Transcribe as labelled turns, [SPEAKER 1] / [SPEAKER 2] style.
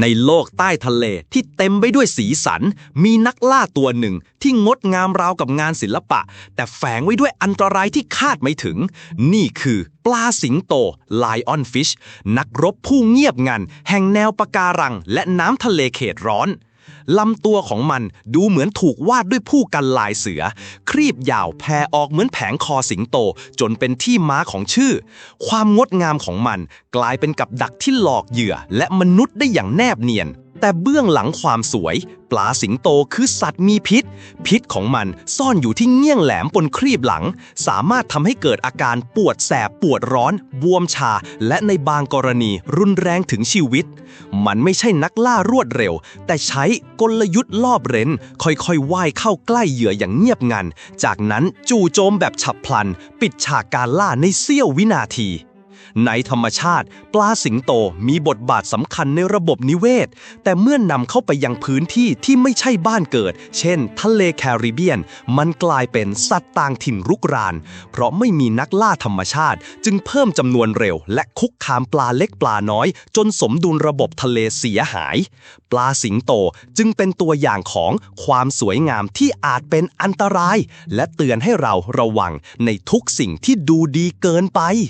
[SPEAKER 1] ในโลกใต้ทะเลที่เต็มไปด้วยสีสัน มีนักล่าตัวหนึ่งที่งดงามราวกับงานศิลปะ แต่แฝงไว้ด้วยอันตรายที่คาดไม่ถึง นี่คือปลาสิงโต Lion Fish นักรบผู้เงียบงัน แห่งแนวปะการังและน้ำทะเลเขตร้อน ลำตัวของมันดูเหมือนถูกวาดด้วยผู้กันลายเสือ ครีบยาวแผ่ออกเหมือนแผงคอสิงโต จนเป็นที่ม้าของชื่อ ความงดงามของมันกลายเป็นกับดักที่หลอกเหยื่อ และมนุษย์ได้อย่างแนบเนียน แต่เบื้องหลังความสวย ปลาสิงโตคือสัตว์มีพิษ พิษของมันซ่อนอยู่ที่เงี้ยงแหลมบนครีบหลัง สามารถทำให้เกิดอาการปวดแสบปวดร้อน บวมชา และในบางกรณีรุนแรงถึงชีวิต มันไม่ใช่นักล่ารวดเร็ว แต่ใช้กลยุทธ์ลอบเร้น ค่อยๆว่ายเข้าใกล้เหยื่ออย่างเงียบงัน จากนั้นจู่โจมแบบฉับพลัน ปิดฉากการล่าในเสี้ยววินาที ในธรรมชาติ ปลาสิงโตมีบทบาทสำคัญในระบบนิเวศ แต่เมื่อนนำเข้าไปยังพื้นที่ที่ไม่ใช่บ้านเกิด เช่น ทะเลแคริบเบียน มันกลายเป็นสัตว์ต่างถิ่นรุกราน เพราะไม่มีนักล่าธรรมชาติ จึงเพิ่มจำนวนเร็ว และคุกคามปลาเล็กปลาน้อย จนสมดุลระบบทะเลเสียหาย ปลาสิงโตจึงเป็นตัวอย่างของความสวยงามที่อาจเป็นอันตราย และเตือนให้เราระวังในทุกสิ่งที่ดูดีเกินไป